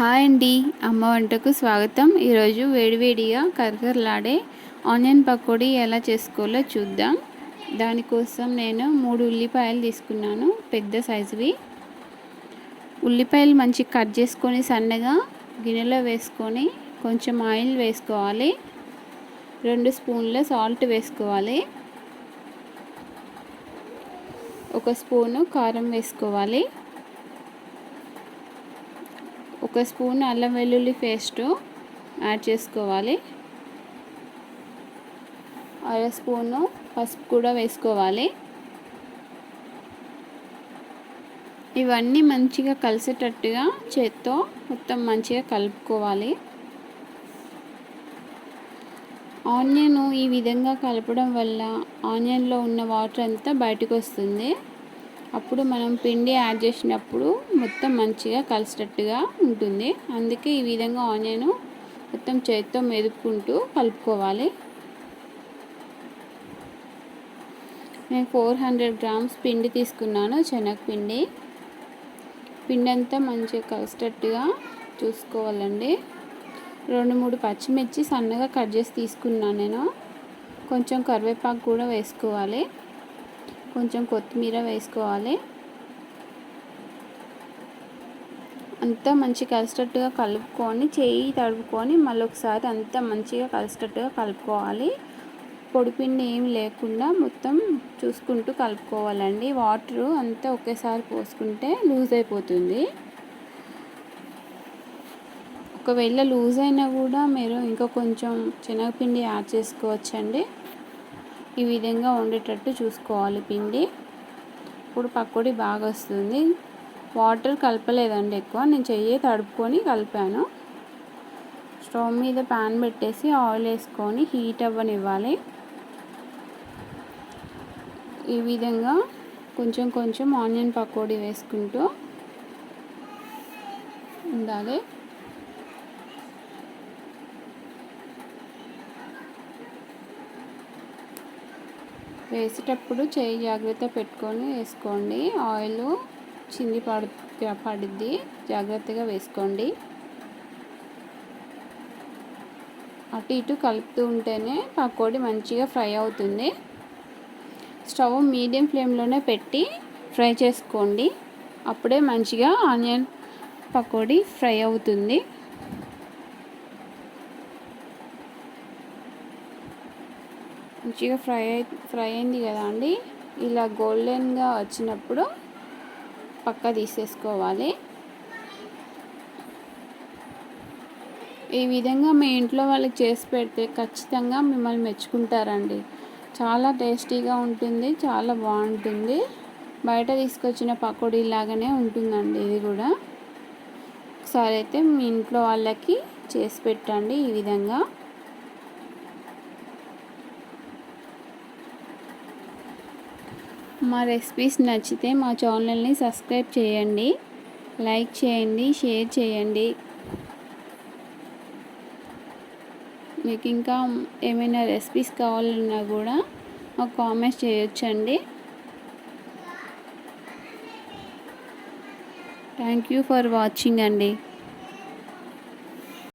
Hi అండి. అమ్మ వంటకు స్వాగతం. ఈరోజు వేడివేడిగా కరకరలాడే ఆనియన్ పకోడీ ఎలా చేసుకోవాలో చూద్దాం. దానికోసం నేను మూడు ఉల్లిపాయలు తీసుకున్నాను పెద్ద సైజువి. ఉల్లిపాయలు మంచి కట్ చేసుకొని సన్నగా గిన్నెలో వేసుకొని కొంచెం ఆయిల్ వేసుకోవాలి. రెండు స్పూన్ల సాల్ట్ వేసుకోవాలి. ఒక స్పూను కారం వేసుకోవాలి. ఒక స్పూన్ అల్లం వెల్లుల్లి పేస్టు యాడ్ చేసుకోవాలి. అర స్పూను పసుపు కూడా వేసుకోవాలి. ఇవన్నీ మంచిగా కలిసేటట్టుగా చేత్తో మొత్తం మంచిగా కలుపుకోవాలి. ఆనియన్ ఈ విధంగా కలపడం వల్ల ఆనియన్లో ఉన్న వాటర్ అంతా బయటకు వస్తుంది. అప్పుడు మనం పిండి యాడ్ చేసినప్పుడు మొత్తం మంచిగా కలిసేటట్టుగా ఉంటుంది. అందుకే ఈ విధంగా ఆనియన్ మొత్తం చేతితో మెదుపుకుంటూ కలుపుకోవాలి. నేను ఫోర్ హండ్రెడ్ గ్రామ్స్ పిండి తీసుకున్నాను శనగపిండి. పిండి అంతా మంచిగా కలిసేటట్టుగా చూసుకోవాలండి. రెండు మూడు పచ్చిమిర్చి సన్నగా కట్ చేసి తీసుకున్నాను నేను. కొంచెం కరివేపాకు కూడా వేసుకోవాలి. కొంచెం కొత్తిమీర వేసుకోవాలి. అంతా మంచి కలిసేటట్టుగా కలుపుకొని చేయి తడుపుకొని మళ్ళీ ఒకసారి అంతా మంచిగా కలిసేటట్టుగా కలుపుకోవాలి. పొడిపిండి ఏమి లేకుండా మొత్తం చూసుకుంటూ కలుపుకోవాలండి. వాటరు అంతా ఒకేసారి పోసుకుంటే లూజ్ అయిపోతుంది. ఒకవేళ లూజ్ అయినా కూడా మీరు ఇంకా కొంచెం శనగపిండి యాడ్ చేసుకోవచ్చండి. ఈ విధంగా ఉండేటట్టు చూసుకోవాలి పిండి. ఇప్పుడు పకోడీ బాగా వస్తుంది. వాటర్ కలపలేదండి ఎక్కువ. నేను చెయ్యి తడుపుకొని కలిపాను. స్టవ్ మీద ప్యాన్ పెట్టేసి ఆయిల్ వేసుకొని హీట్ అవ్వనివ్వాలి. ఈ విధంగా కొంచెం కొంచెం ఆనియన్ పకోడీ వేసుకుంటూ ఉండాలి. వేసేటప్పుడు చేయి జాగ్రత్త పెట్టుకొని వేసుకోండి. ఆయిల్ చింది పడు పడుద్ది. జాగ్రత్తగా వేసుకోండి. అటు ఇటు కలుపుతూ ఉంటేనే పకోడీ మంచిగా ఫ్రై అవుతుంది. స్టవ్ మీడియం ఫ్లేమ్లోనే పెట్టి ఫ్రై చేసుకోండి. అప్పుడే మంచిగా ఆనియన్ పకోడీ ఫ్రై అవుతుంది. మంచిగా ఫ్రై ఫ్రై అయింది కదా అండి. ఇలా గోల్డెన్గా వచ్చినప్పుడు పక్క తీసేసుకోవాలి. ఈ విధంగా మీ ఇంట్లో వాళ్ళకి చేసి పెడితే ఖచ్చితంగా మిమ్మల్ని మెచ్చుకుంటారండి. చాలా టేస్టీగా ఉంటుంది చాలా బాగుంటుంది. బయట తీసుకొచ్చిన పకోడీ లాగానే ఉంటుందండి ఇది కూడా. ఒకసారి అయితే మీ ఇంట్లో వాళ్ళకి చేసి పెట్టండి ఈ విధంగా. మా రెసిపీస్ నచ్చితే మా ఛానల్ని సబ్స్క్రైబ్ చేయండి. లైక్ చేయండి షేర్ చేయండి. మీకు ఇంకా ఏమైనా రెసిపీస్ కావాలన్నా కూడా మాకు కామెంట్స్ చేయొచ్చండి. థ్యాంక్ యూ ఫర్ వాచింగ్ అండి.